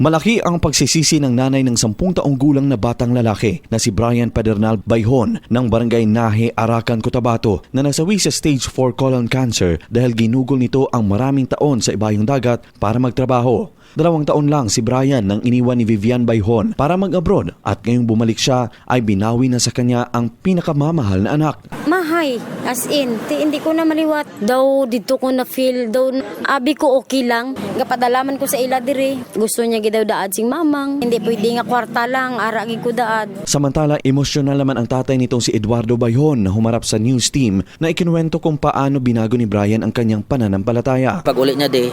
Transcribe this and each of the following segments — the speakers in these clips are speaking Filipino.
Malaki ang pagsisisi ng nanay ng sampung taong gulang na batang lalaki na si Brian Padernal Bayhon ng barangay Nahe, Arakan, Cotabato na nasawi sa stage 4 colon cancer dahil ginugol nito ang maraming taon sa ibayong dagat para magtrabaho. Dalawang taon lang si Brian nang iniwan ni Vivian Bayhon para mag-abroad at ngayong bumalik siya ay binawi na sa kanya ang pinakamamahal na anak. Mahay, as in, ti, hindi ko na maliwat. Daw, dito ko na feel, daw, abi ko okay lang. Kapadalaman ko sa ila dire. Gusto niya gidaw daad sing mamang. Hindi pwede nga kwarta lang, aragi ko daad. Samantala, emosyonal naman ang tatay nitong si Eduardo Bayhon na humarap sa news team na ikinuwento kung paano binago ni Brian ang kanyang pananampalataya. pag uli niya de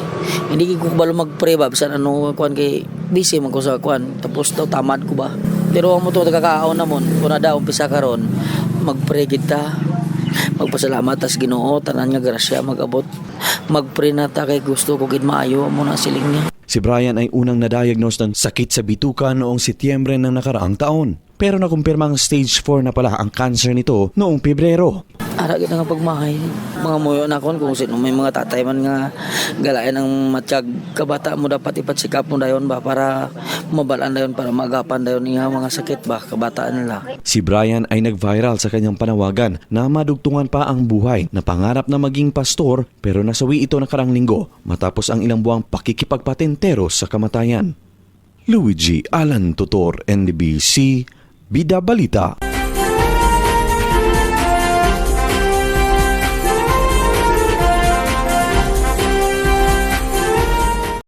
hindi ko balo mag-pray ba bisan ano kuan kay busy man ko sa kuan tapos daw tamad ko ba pero ang mo to kakaaon namon kun na daw umpisa karon mag-pray gid ta magpasalamat tas Ginoo tanan nga grasya magabot mag-pray na ta kay gusto ko gid maayo mo na siling niya Si Brian ay unang na-diagnose ng sakit sa bituka noong Setyembre ng nakaraang taon. Pero nakumpirmang stage 4 na pala ang cancer nito noong Pebrero. Ara gid nga pagmahay mga muyo na kon kung sino may mga tatay man nga galayan ng matiyag kabata mo dapat ipatsikap mo dayon ba para mabalaan dayon para magapan dayon niya mga sakit ba kabataan nila Si Brian ay nag-viral sa kanyang panawagan na madugtungan pa ang buhay na pangarap na maging pastor pero nasawi ito nakarang linggo matapos ang ilang buwang pakikipagpatentero sa kamatayan. Luigi Alan Tutor, NDBC, Bida Balita.